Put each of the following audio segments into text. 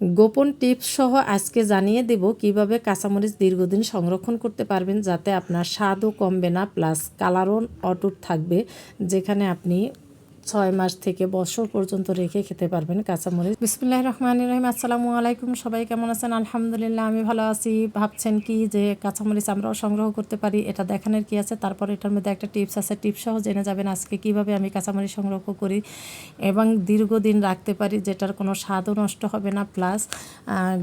গোপন টিপস সহ আজকে জানিয়ে দেব কীভাবে কাঁচামরিচ দীর্ঘদিন সংরক্ষণ করতে পারবেন যাতে আপনার স্বাদও কমবে না, প্লাস কালারও অটুট থাকবে, যেখানে আপনি ছয় মাস থেকে বছর পর্যন্ত রেখে খেতে পারবেন কাঁচামরিচ। বিসমুল্লাহ রহমান রহিম। আসসালামু আলাইকুম। সবাই কেমন আছেন? আলহামদুলিল্লাহ, আমি ভালো আছি। ভাবছেন কি যে কাঁচামরিচ আমরাও সংগ্রহ করতে পারি? এটা দেখানোর কি আছে? তারপর এটার মধ্যে একটা টিপস আছে। টিপস সহ জেনে যাবেন আজকে কীভাবে আমি কাঁচামরিচ সংগ্রহ করি এবং দীর্ঘদিন রাখতে পারি, যেটার কোনো স্বাদও নষ্ট হবে না, প্লাস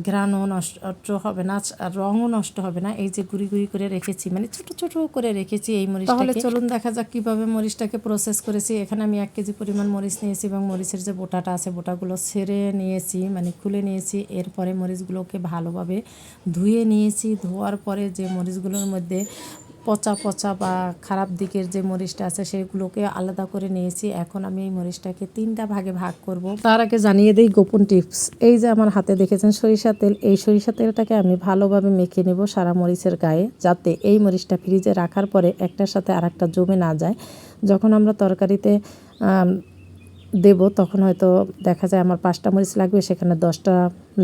ঘ্রাণও নষ্ট হবে না, রঙও নষ্ট হবে না। এই যে গুড়ি গুড়ি করে রেখেছি মানে ছোট ছোট করে রেখেছি এই মরিচ তাহলে চলুন দেখা যাক কীভাবে মরিচটাকে প্রসেস করেছি। এখানে আমি এক কেজি পরিমাণ মরিচ নিয়েছি এবং মরিচের যে বোটাটা আছে, বোটাগুলো ছেড়ে নিয়েছি মানে খুলে নিয়েছি। এরপরে মরিচগুলোকে ভালোভাবে ধুয়ে নিয়েছি। ধোয়ার পরে যে মরিচগুলোর মধ্যে পচা পচা বা খারাপ দিকের যে মরিচটা আছে, সেগুলোকে আলাদা করে নিয়েছি। এখন আমি এই মরিচটাকে তিনটা ভাগে ভাগ করব। তার আগে জানিয়ে দিই গোপন টিপস। এই যে আমার হাতে দেখেছেন সরিষা তেল, এই সরিষা তেলটাকে আমি ভালোভাবে মেখে নেব সারা মরিচের গায়ে, যাতে এই মরিচটা ফ্রিজে রাখার পরে একটার সাথে আর জমে না যায়। যখন আমরা তরকারিতে দেব, তখন হয়তো দেখা যায় আমার পাঁচটা মরিচ লাগবে, সেখানে দশটা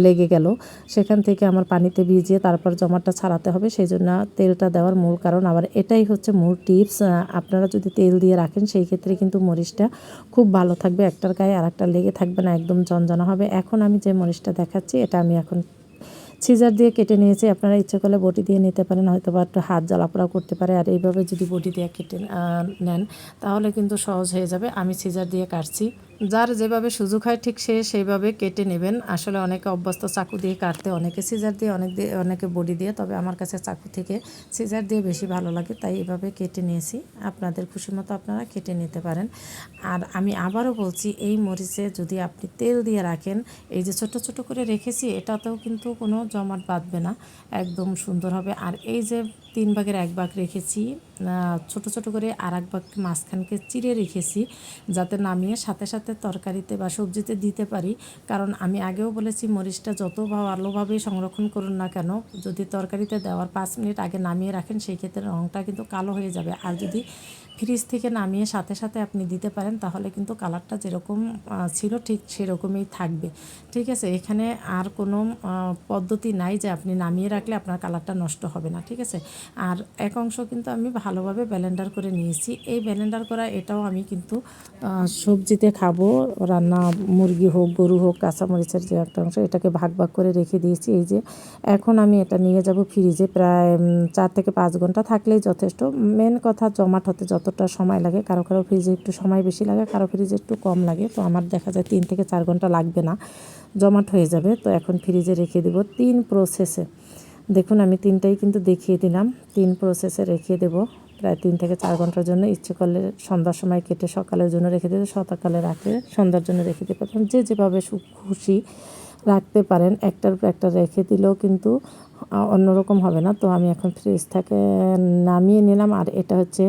লেগে গেল। সেখান থেকে আমার পানিতে ভিজিয়ে তারপর জমাটা ছাড়াতে হবে, সেই জন্য তেলটা দেওয়ার মূল কারণ। আবার এটাই হচ্ছে মূল টিপস আপনারা যদি তেল দিয়ে রাখেন, সেই ক্ষেত্রে কিন্তু মরিচটা খুব ভালো থাকবে। একটার গায়ে আর একটা লেগে থাকবে না, একদম জনজনা হবে। এখন আমি যে মরিচটা দেখাচ্ছি, এটা আমি এখন সিজার দিয়ে কেটে নিয়েছে। আপনারা ইচ্ছে করলে বটি দিয়ে নিতে পারেন হয়তো বা একটু হাত জ্বালাপোড়া করতে পারে। আর এইভাবে যদি বটি দিয়ে কেটে নেন, তাহলে কিন্তু সহজ হয়ে যাবে। আমি সিজার দিয়ে কাটছি। যার যেভাবে সুযোগ হয় ঠিক সে সেইভাবে কেটে নেবেন। আসলে অনেকে অভ্যস্ত চাকু দিয়ে কাটতে, অনেকে সিজার দিয়ে, অনেক দিয়ে, অনেকে বডি দিয়ে, তবে আমার কাছে চাকু থেকে সিজার দিয়ে বেশি ভালো লাগে, তাই এভাবে কেটে নিয়েছি। আপনাদের খুশি মতো আপনারা কেটে নিতে পারেন। আর আমি আবারও বলছি, এই মরিচে যদি আপনি তেল দিয়ে রাখেন, এই যে ছোট ছোট করে রেখেছি, এটাতেও কিন্তু কোনো জমাট বাঁধবে না, একদম সুন্দর হবে। আর এই যে তিন ভাগের এক ভাগ রেখেছি। ছোট ছোট করে আর এক ভাগ মাঝখানকে চিড়ে রেখেছি যাতে নামিয়ে সাথে সাথে তরকারিতে বা সবজিতে দিতে পারি। কারণ আমি আগেও বলেছি, মরিচটা যত ভালোভাবেই সংরক্ষণ করুন না কেন, যদি তরকারিতে দেওয়ার পাঁচ মিনিট আগে নামিয়ে রাখেন, সেই ক্ষেত্রে রঙটা কিন্তু কালো হয়ে যাবে। আর যদি ফ্রিজ থেকে নামিয়ে সাথে সাথে আপনি দিতে পারেন, তাহলে কিন্তু কালারটা যেরকম ছিল ঠিক সেরকমই থাকবে। ঠিক আছে, এখানে আর কোনো পদ্ধতি নাই যে আপনি নামিয়ে রাখলে আপনার কালারটা নষ্ট হবে না। ঠিক আছে আর এক অংশ কিন্তু আমি ভালোভাবে ব্যালেন্ডার করে নিয়েছি। এই ব্যালেন্ডার করা, এটাও আমি কিন্তু সবজিতে খাব, রান্না মুরগি হোক, গরু হোক, কাঁচামরিচের যে একটা অংশ, এটাকে ভাগ ভাগ করে রেখে দিয়েছি। এই যে, এখন আমি এটা নিয়ে যাব ফ্রিজে প্রায় চার থেকে পাঁচ ঘণ্টা থাকলেই যথেষ্ট। মেন কথা, জমাট হতে যতটা সময় লাগে, কারও কারও ফ্রিজে একটু সময় বেশি লাগে, কারও ফ্রিজে একটু কম লাগে। তো আমার দেখা যায় তিন থেকে চার ঘণ্টা লাগবে না, জমাট হয়ে যাবে। তো এখন ফ্রিজে রেখে দেবো তিন প্রসেসে দেখুন, আমি তিনটাই কিন্তু দেখিয়ে দিলাম। তিন প্রসেসে রেখে দেবো। প্রায় তিন থেকে চার ঘণ্টার জন্য ইচ্ছে করলে সন্ধ্যার সময় কেটে সকালের জন্য রেখে দিতে সতকালে রাখে সন্ধ্যার জন্য রেখে দিতে পারেন। যে যেভাবে খুশি রাখতে পারেন, একটার পর একটা রেখে দিলেও কিন্তু অন্যরকম হবে না। তো আমি এখন ফ্রিজ থেকে নামিয়ে নিলাম। আর এটা হচ্ছে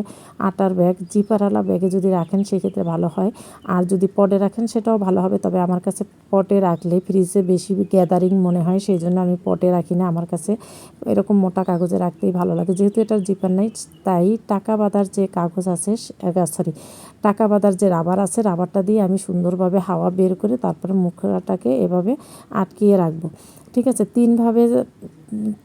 আটার ব্যাগ জিপারওয়ালা ব্যাগে যদি রাখেন, সেক্ষেত্রে ভালো হয়। আর যদি পটে রাখেন, সেটাও ভালো হবে। তবে আমার কাছে পটে রাখলে ফ্রিজে বেশি গ্যাদারিং মনে হয়, সেই জন্য আমি পটে রাখি না। আমার কাছে এরকম মোটা কাগজে রাখতেই ভালো লাগে। যেহেতু এটার জিপার নাই, তাই টাকা বাঁধার যে কাগজ আছে সরি টাকা বাঁধার যে রাবার আছে রাবারটা দিয়ে আমি সুন্দরভাবে হাওয়া বের করে তারপরে মুখটাকে এভাবে আটকিয়ে রাখব। ঠিক আছে? তিনভাবে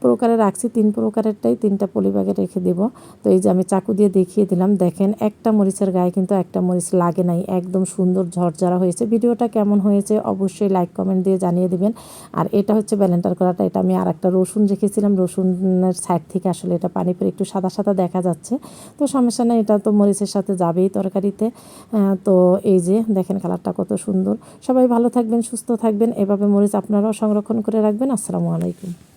প্রকারে রাখছি, তিন প্রকারেরটাই তিনটা পলিব্যাগে রেখে দেব। তো এই যে আমি চাকু দিয়ে দেখিয়ে দিলাম, দেখেন একটা মরিচের গায়ে কিন্তু একটা মরিচ লাগে নাই, একদম সুন্দর ঝরঝরা হয়েছে। ভিডিওটা কেমন হয়েছে অবশ্যই লাইক কমেন্ট দিয়ে জানিয়ে দেবেন। আর এটা হচ্ছে ব্যালেন্টার করাটা, এটা আমি আর একটা রসুন রেখেছিলাম, রসুনের সাইড থেকে আসলে এটা পানি পরে একটু সাদা সাদা দেখা যাচ্ছে। তো সমস্যা নেই, এটা তো মরিচের সাথে যাবেই তরকারিতে। তো এই যে দেখেন কালারটা কত সুন্দর। সবাই ভালো থাকবেন, সুস্থ থাকবেন, এভাবে মরিচ আপনারাও সংরক্ষণ করে রাখবেন। আসসালামু আলাইকুম।